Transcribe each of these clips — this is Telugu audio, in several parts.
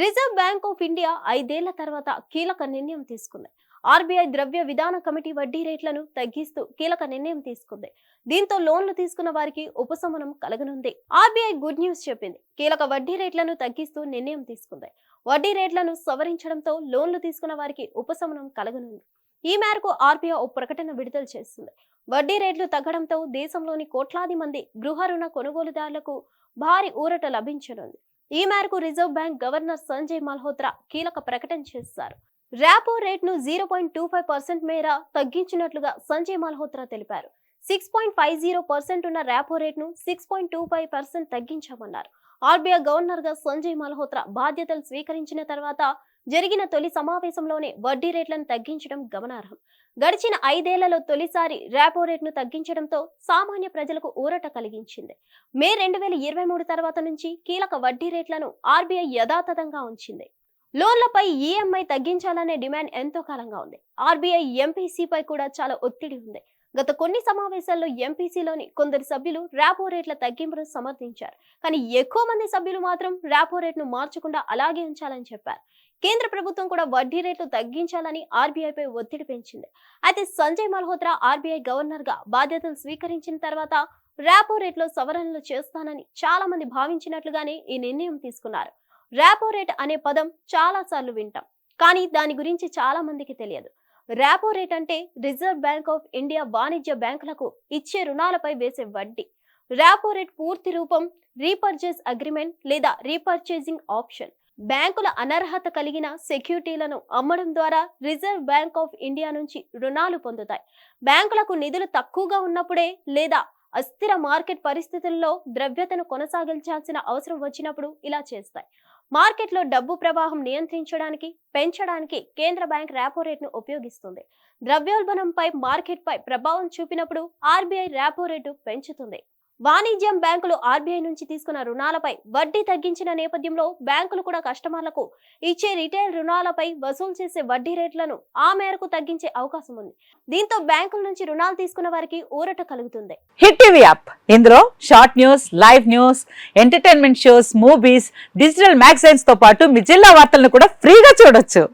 రిజర్వ్ బ్యాంక్ ఆఫ్ ఇండియా ఐదేళ్ళ తర్వాత కీలక నిర్ణయం తీసుకుంది. ఆర్బీఐ ద్రవ్య విధాన కమిటీ వడ్డీ రేట్లను తగ్గిస్తూ కీలక నిర్ణయం తీసుకుంది. దీంతో లోన్లు తీసుకున్న వారికి ఉపశమనం కలగనుంది. ఆర్బీఐ గుడ్ న్యూస్ చెప్పింది. కీలక వడ్డీ రేట్లను తగ్గిస్తూ నిర్ణయం తీసుకుంది. వడ్డీ రేట్లను సవరించడంతో లోన్లు తీసుకున్న వారికి ఉపశమనం కలగనుంది. ఈ మేరకు ఆర్బీఐ ఓ ప్రకటన విడుదల చేస్తుంది వడ్డీ రేట్లు తగ్గడంతో దేశంలోని కోట్లాది మంది గృహ రుణ కొనుగోలుదారులకు భారీ ఊరట లభించనుంది. ఈ మేరకు reserve bank governor Sanjay Malhotra కీలక ప్రకటన చేశారు. Repo రేట్ను zero point two five percent మేర తగ్గించినట్లుగా సంజయ్ మల్హోత్రా తెలిపారు. Six point five zero percent ఉన్న repo రేట్ను six point two five percent తగ్గించామన్నారు. RBI గవర్నర్గా సంజయ్ మల్హోత్రా బాధ్యతలు స్వీకరించిన తర్వాత జరిగిన తొలి సమావేశంలోనే వడ్డీ రేట్లను తగ్గించడం గమనార్హం. గడిచిన ఐదేళ్ళలో తొలిసారి ర్యాపో రేట్ను తగ్గించడంతో సామాన్య ప్రజలకు ఊరట కలిగించింది. మే రెండు వేల ఇరవై మూడు తర్వాత నుంచి కీలక వడ్డీ రేట్లను ఆర్బీఐ యథాతథంగా ఉంచింది. లోన్లపై ఈఎంఐ తగ్గించాలనే డిమాండ్ ఎంతో కాలంగా ఉంది. ఆర్బీఐ ఎంపీసీపై కూడా చాలా ఒత్తిడి ఉంది. గత కొన్ని సమావేశాల్లో ఎంపీసీలోని కొందరు సభ్యులు ర్యాపో రేట్ల తగ్గింపును సమర్థించారు. కానీ ఎక్కువ మంది సభ్యులు మాత్రం ర్యాపో రేట్ను మార్చకుండా అలాగే ఉంచాలని చెప్పారు. కేంద్ర ప్రభుత్వం కూడా వడ్డీ రేట్లు తగ్గించాలని ఆర్బీఐపై ఒత్తిడి పెంచింది. అయితే సంజయ్ మల్హోత్రా ఆర్బీఐ గవర్నర్గా బాధ్యతలు స్వీకరించిన తర్వాత ర్యాపో రేట్లో సవరణలు చేస్తానని చాలా మంది భావించినట్లుగానే ఈ నిర్ణయం తీసుకున్నారు. ర్యాపో రేట్ అనే పదం చాలా సార్లు వింటాం. కానీ దాని గురించి చాలా మందికి తెలియదు. ర్యాపో రేట్ అంటే రిజర్వ్ బ్యాంక్ ఆఫ్ ఇండియా వాణిజ్య బ్యాంకులకు ఇచ్చే రుణాలపై వేసే వడ్డీ. ర్యాపో రేట్ పూర్తి రూపం రీపర్చేస్ అగ్రిమెంట్ లేదా రీపర్చేసింగ్ ఆప్షన్. బ్యాంకుల అనర్హత కలిగిన సెక్యూరిటీలను అమ్మడం ద్వారా రిజర్వ్ బ్యాంక్ ఆఫ్ ఇండియా నుంచి రుణాలు పొందుతాయి. బ్యాంకులకు నిధులు తక్కువగా ఉన్నప్పుడే లేదా అస్థిర మార్కెట్ పరిస్థితుల్లో ద్రవ్యతను కొనసాగించాల్సిన అవసరం వచ్చినప్పుడు ఇలా చేస్తాయి. మార్కెట్లో డబ్బు ప్రవాహం నియంత్రించడానికి పెంచడానికి కేంద్ర బ్యాంక్ ర్యాపో రేట్ను ఉపయోగిస్తుంది. ద్రవ్యోల్బణంపై మార్కెట్పై ప్రభావం చూపినప్పుడు ఆర్బీఐ ర్యాపో రేటు పెంచుతుంది. వాణిజ్యం బ్యాంకులు ఆర్బీఐ నుంచి తీసుకున్న రుణాలపై వడ్డీ తగ్గించిన నేపథ్యంలో బ్యాంకులు కూడా కస్టమర్లకు ఇచ్చే రిటైల్ రుణాలపై వసూలు చేసే వడ్డీ రేట్లను ఆ మేరకు తగ్గించే అవకాశం ఉంది. దీంతో బ్యాంకుల నుంచి రుణాలు తీసుకున్న వారికి ఊరట కలుగుతుంది. Hit TV app. ఇందులో short news live news entertainment shows movies digital మ్యాగజైన్స్తో పాటు మీ జిల్లా వార్తలను కూడా ఫ్రీగా చూడొచ్చు.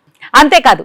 అంతేకాదు